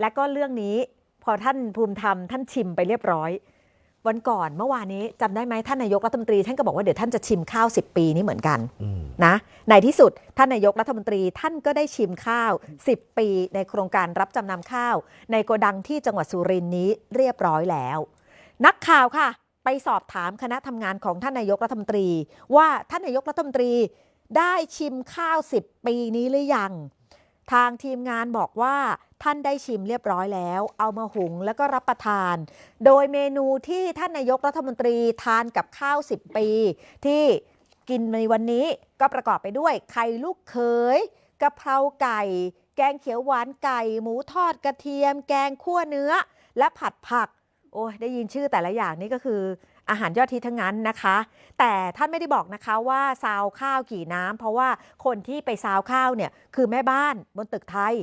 และก็เรื่องนี้พอท่านภูมิธรรมท่านชิมไปเรียบร้อย วันก่อนเมื่อวานนี้จำได้ไหมท่านนายกรัฐมนตรี ท่านก็บอกว่าเดี๋ยวท่านจะชิมข้าว 10 ปีนี้เหมือนกันอืมนะในที่สุดท่านนายกรัฐมนตรีท่านก็ได้ชิมข้าว 10 ปี ในโครงการรับจำนำข้าว ในโกดังที่จังหวัดสุรินทร์นี้เรียบร้อยแล้ว นักข่าวค่ะ ไปสอบถามคณะทำงานของท่านนายกรัฐมนตรี ว่าท่านนายกรัฐมนตรีได้ชิมข้าว 10 ปีนี้หรือยัง ทางทีมงานบอกว่าท่านได้ชิมเรียบร้อยแล้ว เอามาหุงแล้วก็รับประทาน โดยเมนูที่ท่านนายกรัฐมนตรีทานกับข้าว 10 ปี ที่กินในวันนี้ก็ประกอบไปด้วยไข่ลูกเขยกะเพราไก่ แกงเขียวหวานไก่ หมูทอดกระเทียม แกงคั่วเนื้อ และผัดผัก โอ้ยได้ยินชื่อแต่ละอย่างนี่ก็คือ อาหารยอดฮิตทั้งนั้นนะคะ แต่ท่านไม่ได้บอกนะคะว่าซาวข้าวกี่น้ำเพราะว่าคนที่ไปซาวข้าวเนี่ยคือแม่บ้านบนตึกไทย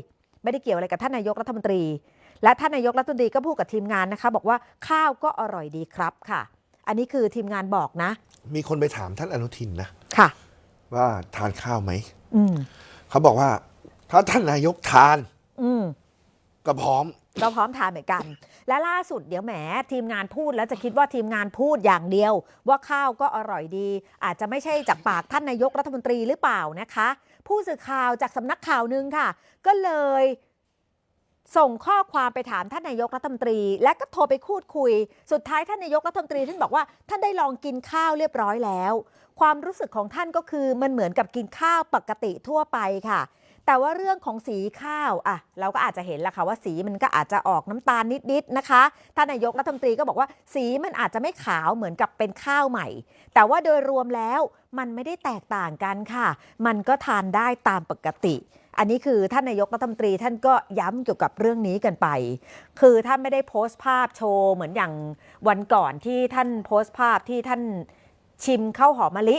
ไม่ได้เกี่ยวอะไรกับท่านนายกรัฐมนตรี และท่านนายกรัฐมนตรีก็พูดกับทีมงานนะคะ บอกว่าข้าวก็อร่อยดีครับค่ะ อันนี้คือทีมงานบอกนะ มีคนไปถามท่านอนุทินนะค่ะ ว่าทานข้าวไหมอืมเขาบอกว่า ถ้าท่านนายกทาน อืมก็พร้อม เราพร้อมทานเหมือนกัน และล่าสุดเดี๋ยวแหมทีมงานพูดแล้วจะคิดว่าทีมงานพูดอย่างเดียว ว่าข้าวก็อร่อยดี อาจจะไม่ใช่จากปากท่านนายกรัฐมนตรีหรือเปล่านะคะ ผู้สื่อข่าวจากสำนักข่าวหนึ่งค่ะ ก็เลยส่งข้อความไปถามท่านนายกรัฐมนตรี และก็โทรไปพูดคุย สุดท้ายท่านนายกรัฐมนตรีท่านบอกว่าท่านได้ลองกินข้าวเรียบร้อยแล้ว ความรู้สึกของท่านก็คือมันเหมือนกับกินข้าวปกติทั่วไปค่ะ แต่ว่าเรื่องของสีข้าวอะเราก็อาจจะเห็นแหละค่ะว่าสีมันก็อาจจะออกน้ำตาลนิดๆนะคะท่านนายกรัฐมนตรีก็บอกว่า สีมันอาจจะไม่ขาวเหมือนกับเป็นข้าวใหม่ แต่ว่าโดยรวมแล้วมันไม่ได้แตกต่างกันค่ะ มันก็ทานได้ตามปกติ อันนี้คือท่านนายกรัฐมนตรีท่านก็ย้ำเกี่ยวกับเรื่องนี้กันไป คือท่านไม่ได้โพสต์ภาพโชว์เหมือนอย่างวันก่อนที่ท่านโพสต์ภาพที่ท่านชิมข้าวหอมมะลิ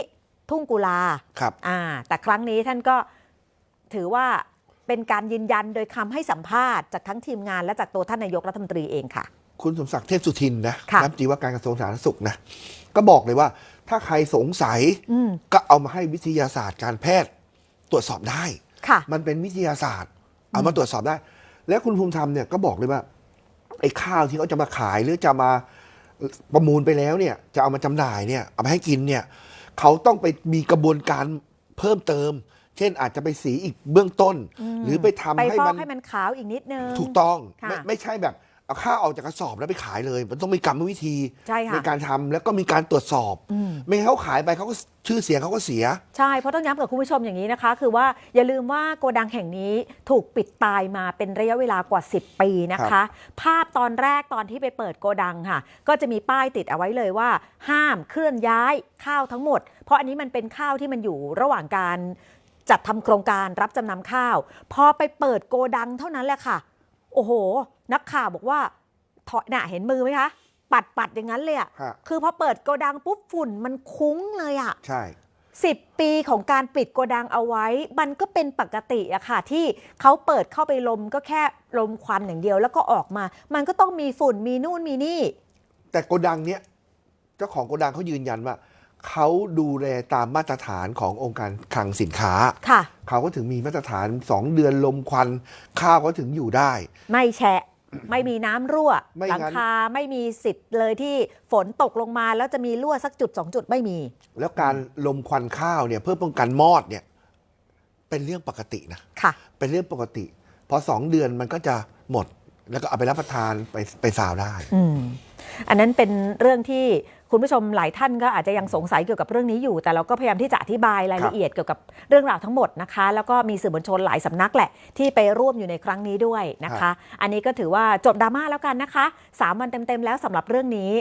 ทุ่งกุลาครับอ่าแต่ครั้งนี้ท่านก็ ถือว่าเป็นการยืนยันโดยคำให้สัมภาษณ์จากทั้งทีมงานและจากตัวท่านนายกรัฐมนตรีเองค่ะ คุณสมศักดิ์เทพสุทินนะค่ะรัฐมนตรีว่าการกระทรวงสาธารณสุขนะก็บอกเลยว่า ถ้าใครสงสัยอืมก็เอามาให้วิทยาศาสตร์การแพทย์ตรวจสอบได้ค่ะมันเป็นวิทยาศาสตร์ เอามาตรวจสอบได้ แล้วคุณภูมิธรรมเนี่ยก็บอกเลยว่าไอ้ข้าวที่เขาจะมาขายหรือจะมาประมูลไปแล้วเนี่ย จะเอามาจำหน่ายเนี่ยเอาไปให้กินเนี่ย เขาต้องไปมีกระบวนการเพิ่มเติม เช่นอาจจะไปสีอีกเบื้องต้นอืมหรือไปทำไปให้ฟอมักนให้มันขาวอีกนิดนึง ถูกต้องค่ะไม่ไม่ใช่แบบเอาข้าวออกจากกระสอบแล้วไปขายเลย มันต้องมีกรรมวิธีใช่ค่ะการทำแล้วก็มีการตรวจสอบ อืม ไม่งั้นเขาขายไปเขาก็ชื่อเสียงเขาก็เสีย ใช่ เพราะต้องย้ำกับคุณผู้ชมอย่างนี้นะคะ คือว่าอย่าลืมว่าโกดังแห่งนี้ถูกปิดตายมาเป็นระยะเวลากว่า 10 ปีนะคะ ภาพตอนแรกตอนที่ไปเปิดโกดังค่ะ ก็จะมีป้ายติดเอาไว้เลยว่า ห้ามเคลื่อนย้ายข้าวทั้งหมด เพราะอันนี้มันเป็นข้าวที่มันอยู่ระหว่างการ จัดทำโครงการรับจำนำข้าว พอไปเปิดโกดังเท่านั้นแหละค่ะ โอ้โห นักข่าวบอกว่าถอยน่ะเห็นมือไหมคะ ปัดปัดอย่างนั้นเลยอะฮะคือพอเปิดโกดังปุ๊บฝุ่นมันคุ้งเลยอะใช่10ปีของการปิดโกดังเอาไว้ มันก็เป็นปกติอะค่ะ ที่เขาเปิดเข้าไปลมก็แค่ลมควันอย่างเดียวแล้วก็ออกมา มันก็ต้องมีฝุ่นมีนู่นมีนี่ แต่โกดังเนี้ยเจ้าของโกดังเขายืนยันว่า เขาดูแลตามมาตรฐานขององค์การคลังสินค้า ค่ะ เขาก็ถึงมีมาตรฐาน 2 เดือนลมควัน ข้าวก็ถึงอยู่ได้ ไม่แฉะ ไม่มีน้ำรั่ว ไม่หลังั้น คาไม่มีสิทธิ์เลยที่ฝนตกลงมาแล้วจะมีรั่วสักจุดสองจุดไม่มี แล้วการลมควันข้าวเนี่ยเพื่อป้องกันมอดเนี่ยเป็นเรื่องปกตินะ ค่ะ เป็นเรื่องปกติ พอสองเดือนมันก็จะหมด แล้วก็เอาไปรับประทานไปไปสาวได้ อืม อันนั้นเป็นเรื่องที่ คุณผู้ชมหลายท่านก็อาจจะยังสงสัยเกี่ยวกับเรื่องนี้อยู่ แต่เราก็พยายามที่จะอธิบายรายละเอียดเกี่ยวกับเรื่องราวทั้งหมดนะคะ แล้วก็มีสื่อมวลชนหลายสำนักแหละ ที่ไปร่วมอยู่ในครั้งนี้ด้วยนะคะ อันนี้ก็ถือว่าจบดราม่าแล้วกันนะคะสามวันเต็มๆแล้วสำหรับเรื่องนี้